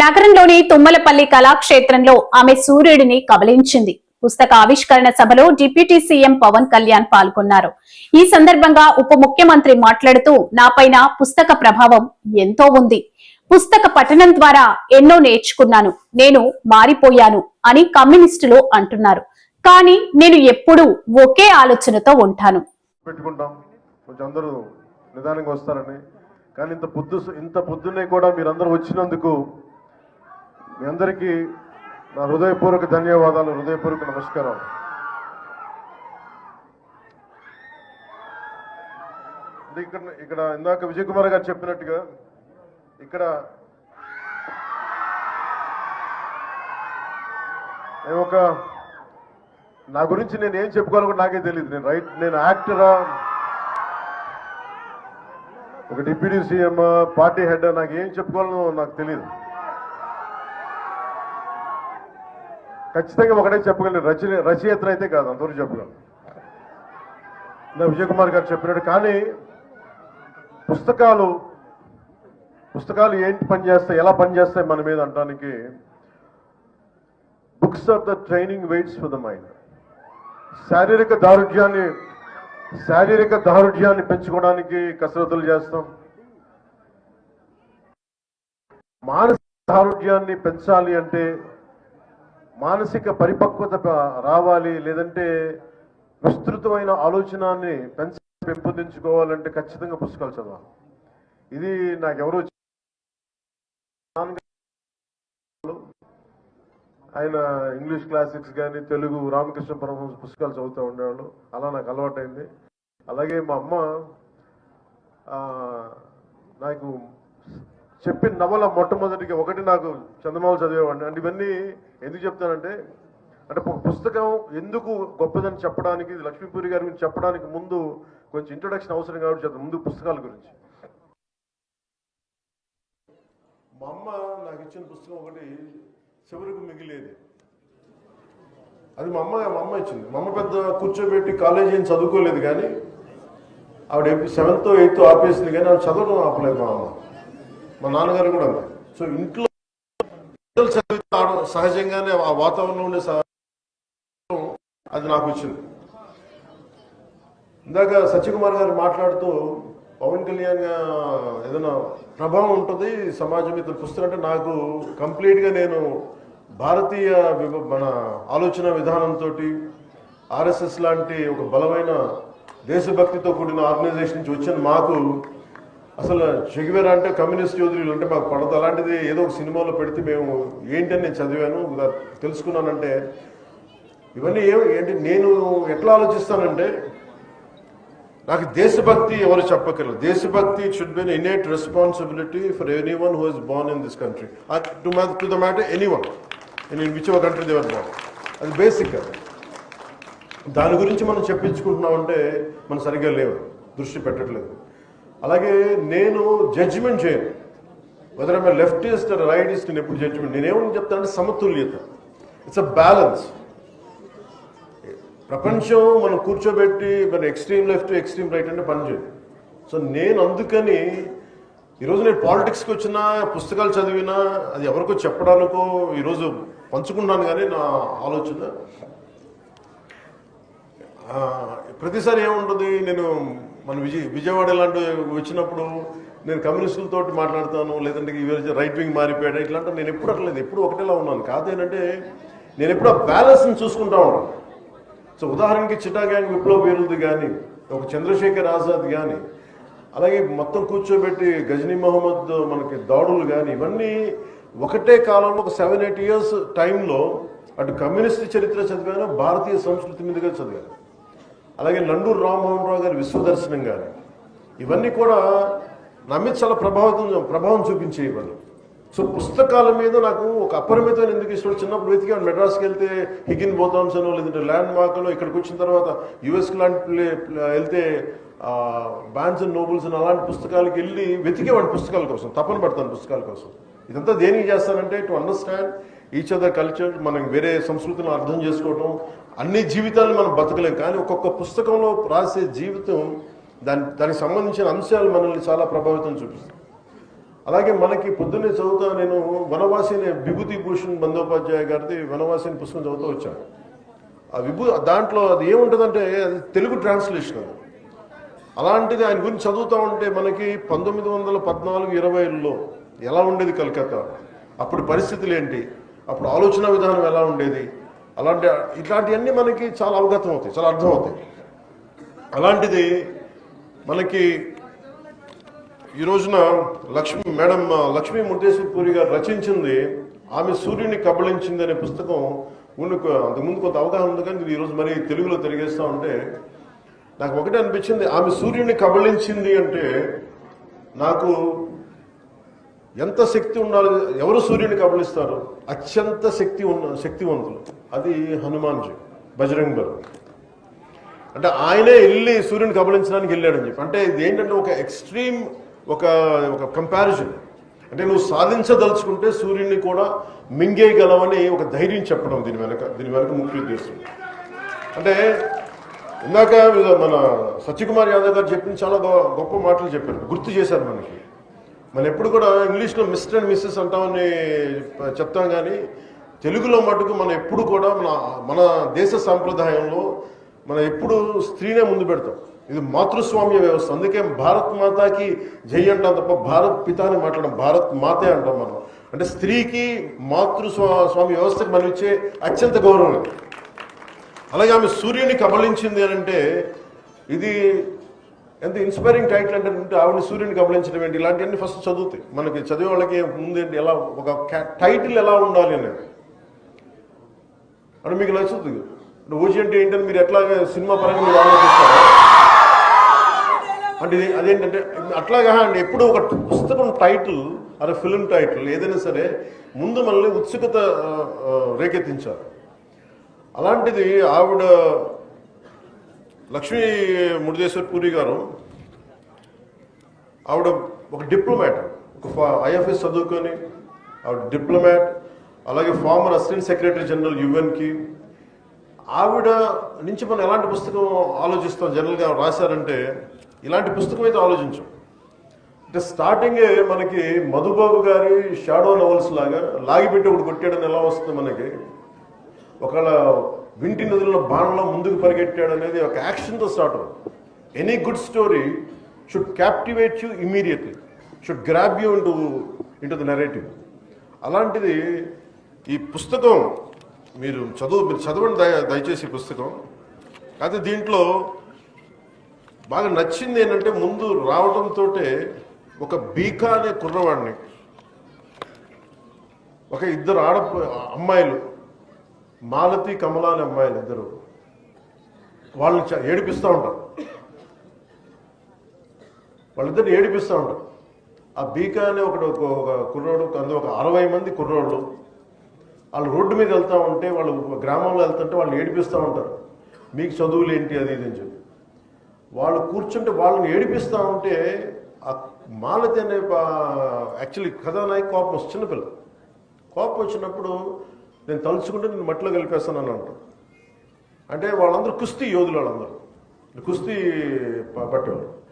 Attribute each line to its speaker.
Speaker 1: నగరంలోని తుమ్మలపల్లి కళాక్షేత్రంలో ఆమె సూర్యుడిని కబలించింది. పుస్తక ఆవిష్కరణ సభలో డిప్యూటీ సీఎం పవన్ కళ్యాణ్ పాల్గొన్నారు. ఈ సందర్భంగా ఉప ముఖ్యమంత్రి మాట్లాడుతూ నాపైన పుస్తక ప్రభావం ఎంతో ఉంది. పుస్తక పఠనం ద్వారా ఎన్నో నేర్చుకున్నాను. నేను మారిపోయాను అని కమ్యూనిస్టులు అంటున్నారు. కానీ నేను ఎప్పుడూ ఒకే ఆలోచనతో ఉంటాను.
Speaker 2: పెట్టుకుంటాం. కొంచెం అందరూ నిదానంగా వస్తారని. కానీ ఇంత పొద్దు ఇంత పొద్దున్నే కూడా మీరందరూ వచ్చినందుకు మీ అందరికీ నా హృదయపూర్వక ధన్యవాదాలు హృదయపూర్వక నమస్కారం ఇక్కడ ఇక్కడ ఇందాక విజయ్ కుమార్ గారు చెప్పినట్టుగా ఇక్కడ నేను ఒక నా గురించి నేను ఏం చెప్పుకోవాలో నాకే తెలియదు నేను రైట్ నేను యాక్టరా? ఒక డిప్యూటీ సీఎం పార్టీ హెడ్ నాకు ఏం చెప్పుకోవాలో నాకు తెలియదు ఖచ్చితంగా ఒకటే చెప్పగలను. రచన రచయిత్ర అయితే కాదు అంతవరకు చెప్పగలను. నా విజయ్ కుమార్ గారు చెప్పినట్టు కానీ పుస్తకాలు పుస్తకాలు ఏంటి పనిచేస్తాయి ఎలా పనిచేస్తాయి మన మీద అంటానికి books are the training weights for the mind. శారీరక దారుఢ్యాన్ని శారీరక దారుఢ్యాన్ని పెంచుకోవడానికి కసరత్తులు చేస్తాం. మానసిక దారుఢ్యాన్ని పెంచాలి అంటే మానసిక పరిపక్వత రావాలి లేదంటే విస్తృతమైన ఆలోచనాన్ని పెంచ పెంపొందించుకోవాలంటే ఖచ్చితంగా పుస్తకాలు చదవాలి. ఇది నాకెవరో ఆయన ఇంగ్లీష్ క్లాసిక్స్ కానీ తెలుగు రామకృష్ణ పరమహంస పుస్తకాలు చదువుతూ ఉండేవాళ్ళు. అలా నాకు అలవాటైంది. అలాగే మా అమ్మ నాకు చెప్పిన నవల మొట్టమొదటిగా ఒకటి నాకు చందమామ చదివేవాడిని. అంటే ఇవన్నీ ఎందుకు చెప్తానంటే అంటే ఒక పుస్తకం ఎందుకు గొప్పదని చెప్పడానికి ఇది లక్ష్మీపూరి గారి గురించి చెప్పడానికి ముందు కొంచెం ఇంట్రొడక్షన్ అవసరం కాబట్టి చెప్తాను ముందు పుస్తకాల గురించి. మా అమ్మ నాకు ఇచ్చిన పుస్తకం ఒకటి చివరికి మిగిలేది. అది మా అమ్మ మా అమ్మ ఇచ్చింది. మా అమ్మ పెద్ద కూర్చోబెట్టి కాలేజీ ఏం చదువుకోలేదు కానీ ఆవిడ సెవెంత్ ఎయిత్ ఆపేసింది కానీ ఆవిడ చదవడం ఆపలేదు మా అమ్మ. మా నాన్నగారు కూడా సో ఇంట్లో పిల్లలు చదివితే సహజంగానే ఆ వాతావరణంలో ఉండే అది నాకు వచ్చింది. ఇందాక సత్యకుమార్ గారు మాట్లాడుతూ పవన్ కళ్యాణ్ ఏదైనా ప్రభావం ఉంటుంది సమాజం ఇతను పుస్తకం అంటే నాకు కంప్లీట్గా నేను భారతీయ విభ- మన ఆలోచన విధానంతో ఆర్ఎస్ఎస్ లాంటి ఒక బలమైన దేశభక్తితో కూడిన ఆర్గనైజేషన్ నుంచి వచ్చిన మాకు అసలు చెగివేరా అంటే కమ్యూనిస్ట్ యోధులు అంటే మాకు పడదు. అలాంటిది ఏదో ఒక సినిమాలో పెడితే మేము ఏంటని నేను చదివాను తెలుసుకున్నానంటే ఇవన్నీ ఏం ఏంటి నేను ఎట్లా ఆలోచిస్తానంటే నాకు దేశభక్తి ఎవరు చెప్పగలరు దేశభక్తి should be innate responsibility for anyone who is born in this country to to the matter anyone in which our country they're born అది బేసిక్ అది. దాని గురించి మనం చెప్పించుకుంటున్నామంటే మనం సరిగ్గా లేవు. దృష్టి పెట్టట్లేదు. అలాగే నేను జడ్జిమెంట్ చేయను. వెదర్ ఐమ్ లెఫ్టిస్ట్ రైటిస్ట్ నేను ఎప్పుడు జడ్జిమెంట్ నేనేమని చెప్తానంటే సమతుల్యత. ఇట్స్ అ బ్యాలెన్స్ ప్రపంచం మనం కూర్చోబెట్టి మన ఎక్స్ట్రీమ్ లెఫ్ట్ ఎక్స్ట్రీమ్ రైట్ అంటే పనిచేయదు సో నేను అందుకని ఈరోజు నేను పాలిటిక్స్కి వచ్చినా పుస్తకాలు చదివినా అది ఎవరికో చెప్పడానికో ఈరోజు పంచుకున్నాను కానీ నా ఆలోచన ప్రతిసారి ఏముంటుంది? నేను మన విజయ్ విజయవాడ ఇలాంటి వచ్చినప్పుడు నేను కమ్యూనిస్టులతో మాట్లాడతాను లేదంటే ఈ రైట్ వింగ్ మారిపోయాడు ఇట్లాంటి నేను ఎప్పుడు అట్లేదు ఎప్పుడు ఒకటేలా ఉన్నాను. కాదు ఏంటంటే నేను ఎప్పుడు ఆ బ్యాలెన్స్ని చూసుకుంటా ఉన్నాను సో ఉదాహరణకి చిటా గ్యాంగ్ విప్లవ వీరులది కానీ ఒక చంద్రశేఖర్ ఆజాద్ కానీ అలాగే మొత్తం కూర్చోబెట్టి గజనీ మహమ్మద్ మనకి దాడులు కానీ ఇవన్నీ ఒకటే కాలంలో ఒక సెవెన్ ఎయిట్ ఇయర్స్ టైంలో అటు కమ్యూనిస్ట్ చరిత్ర చదివాను భారతీయ సంస్కృతి మీదుగా చదివాను. అలాగే నండూరు రామ్మోహన్ రావు గారి విశ్వదర్శనం గారు. ఇవన్నీ కూడా నా మీద చాలా ప్రభావితం ప్రభావం చూపించే వాళ్ళు. సో పుస్తకాల మీద నాకు ఒక అపరిమితమైన ఎందుకు ఇష్టం? చిన్నప్పుడు వెతికాను మెడ్రాస్కి వెళ్తే హిగిన్ బోతామ్స్ లేదంటే ల్యాండ్ మార్క్లో ఇక్కడికి వచ్చిన తర్వాత యుఎస్కి లాంటి ప్లే వెళ్తే బ్యాన్స్ అండ్ నోబుల్స్ అని అలాంటి పుస్తకాలకి వెళ్ళి వెతికేవాడి పుస్తకాల కోసం తపన పడతాను పుస్తకాల కోసం. ఇదంతా దేనికి చేస్తానంటే to understand each other culture మనం వేరే సంస్కృతిని అర్థం చేసుకోవటం అన్ని జీవితాలను మనం బతకలేం. కానీ ఒక్కొక్క పుస్తకంలో రాసే జీవితం దాని దానికి సంబంధించిన అంశాలు మనల్ని చాలా ప్రభావితం చూపిస్తాయి అలాగే మనకి పొద్దున్నే చదువుతా నేను వనవాసిని విభూతి భూషణ్ బందోపాధ్యాయ గారిది వనవాసిని పుస్తకం చదువుతూ వచ్చాను. ఆ విభూ దాంట్లో అది ఏముంటుందంటే అది తెలుగు ట్రాన్స్లేషన్ అది. అలాంటిది ఆయన గురించి చదువుతూ ఉంటే మనకి పంతొమ్మిది వందల పద్నాలుగు ఇరవైలో ఎలా ఉండేది కలకత్తా? అప్పుడు పరిస్థితులు ఏంటి? అప్పుడు ఆలోచన విధానం ఎలా ఉండేది? అలాంటి ఇట్లాంటివన్నీ మనకి చాలా అవగతం అవుతాయి చాలా అర్థం అవుతాయి అలాంటిది మనకి ఈ రోజున లక్ష్మి మేడం లక్ష్మీ ముద్దేశ్వరపూరి గారు రచించింది ఆమె సూర్యుని కబళించింది అనే పుస్తకం ముందు అంతకుముందు కొంత అవగాహన ఉంది కానీ ఇది ఈరోజు మరి తెలుగులో తిరిగేస్తా ఉంటే నాకు ఒకటే అనిపించింది ఆమె సూర్యుని కబళించింది అంటే నాకు ఎంత శక్తి ఉండాలి? ఎవరు సూర్యుని కబలిస్తారు అత్యంత శక్తి ఉన్న శక్తివంతులు. అది హనుమాన్జీ బజరంగ్ బల్. అంటే ఆయనే వెళ్ళి సూర్యుని కబలించడానికి వెళ్ళాడని చెప్పి. అంటే ఇది ఏంటంటే ఒక ఎక్స్ట్రీమ్ ఒక ఒక కంపారిజన్. అంటే నువ్వు సాధించదలుచుకుంటే సూర్యుడిని కూడా మింగేయగలవని ఒక ధైర్యం చెప్పడం దీని వెనక దీని వెనక ముఖ్య ఉద్దేశం. అంటే ఇందాక మన సత్యకుమార్ యాదవ్ గారు చెప్పిన చాలా గొ- గొప్ప మాటలు చెప్పారు. గుర్తు చేశారు మనకి. మనం ఎప్పుడు కూడా ఇంగ్లీష్లో మిస్టర్ అండ్ మిస్సెస్ అంటామని చెప్తాం కానీ తెలుగులో మటుకు మనం ఎప్పుడు కూడా మన మన దేశ సాంప్రదాయంలో మనం ఎప్పుడు స్త్రీనే ముందు పెడతాం. ఇది మాతృస్వామ్య వ్యవస్థ. అందుకే భారత్ మాతాకి జై అంటాం తప్ప భారత్ పితాని మాట్లాడడం భారత్ మాతే అంటాం మనం. అంటే స్త్రీకి మాతృస్వా స్వామి వ్యవస్థకి మనం ఇచ్చే అత్యంత గౌరవం అలాగే ఆమె సూర్యుని కబలించింది అని అంటే ఇది ఎంత ఇన్స్పైరింగ్ టైటిల్ అంటే ఆవిడ సూర్యుని గమనించడం ఏంటి? ఇలాంటివన్నీ ఫస్ట్ చదువుతాయి. మనకి చదివే వాళ్ళకి ముందేంటి ఎలా ఒక టైటిల్ ఎలా ఉండాలి అనేది. అంటే మీకు నచ్చుతుంది. అంటే ఓజీ అంటే ఏంటని మీరు ఎట్లా సినిమా పరంగా మీరు ఆలోచిస్తారు? అంటే అదేంటంటే అట్లాగా అండి ఎప్పుడు ఒక పుస్తకం టైటిల్ అదే ఫిల్మ్ టైటిల్ ఏదైనా సరే ముందు మనల్ని ఉత్సుకత రేకెత్తించారు అలాంటిది ఆవిడ లక్ష్మీ మురుదేశ్వర్ పూరి గారు ఆవిడ ఒక డిప్లొమాట్ ఒక ఐఎఫ్ఎస్ చదువుకొని ఆవిడ డిప్లొమాట్ అలాగే ఫార్మర్ అసిస్టెంట్ సెక్రటరీ జనరల్ యుఎన్కి. ఆవిడ నుంచి మనం ఎలాంటి పుస్తకం ఆలోచిస్తాం? జనరల్గా రాశారంటే ఇలాంటి పుస్తకం అయితే ఆలోచించాం. అంటే స్టార్టింగే మనకి మధుబాబు గారి షాడో నవల్స్ లాగా లాగిపెట్టి ఒకటి కొట్టాడని ఎలా వస్తుంది మనకి? ఒకవేళ వింటి నదుల బాణంలో ముందుకు పరిగెట్టాడు అనేది ఒక యాక్షన్తో స్టార్ట్ అవుతుంది. Any good story should captivate you immediately should grab you into into the narrative అలాంటిది ఈ పుస్తకం మీరు చదువు మీరు చదవండి దయ దయచేసి పుస్తకం. అయితే దీంట్లో బాగా నచ్చింది ఏంటంటే ముందు రావడంతో ఒక బీకా అనే కుర్రవాడిని ఒక ఇద్దరు ఆడ అమ్మాయిలు మాలతి కమల అనే అమ్మాయిలు ఇద్దరు. వాళ్ళని చ- ఏడిపిస్తూ ఉంటారు. వాళ్ళిద్దరిని ఏడిపిస్తూ ఉంటారు. ఆ బీకా అనే ఒకడు ఒక కుర్రోడు అందులో ఒక అరవై మంది కుర్రోళ్ళు వాళ్ళు రోడ్డు మీద వెళ్తూ ఉంటే వాళ్ళు గ్రామంలో వెళ్తుంటే వాళ్ళు ఏడిపిస్తూ ఉంటారు. మీకు చదువులు ఏంటి అది ఇది అని చెప్పి. వాళ్ళు కూర్చుంటే వాళ్ళని ఏడిపిస్తూ ఉంటే ఆ మాలతి అనే యాక్చువల్లీ కథానాయకు కోపం వస్తుంది చిన్నపిల్ల. కోపం వచ్చినప్పుడు నేను తలుచుకుంటే నేను మట్టిలో కలిపేస్తానని అంటాను అంటే వాళ్ళందరూ కుస్తీ యోధులు వాళ్ళందరూ. కుస్తీ ప- పట్టేవాళ్ళు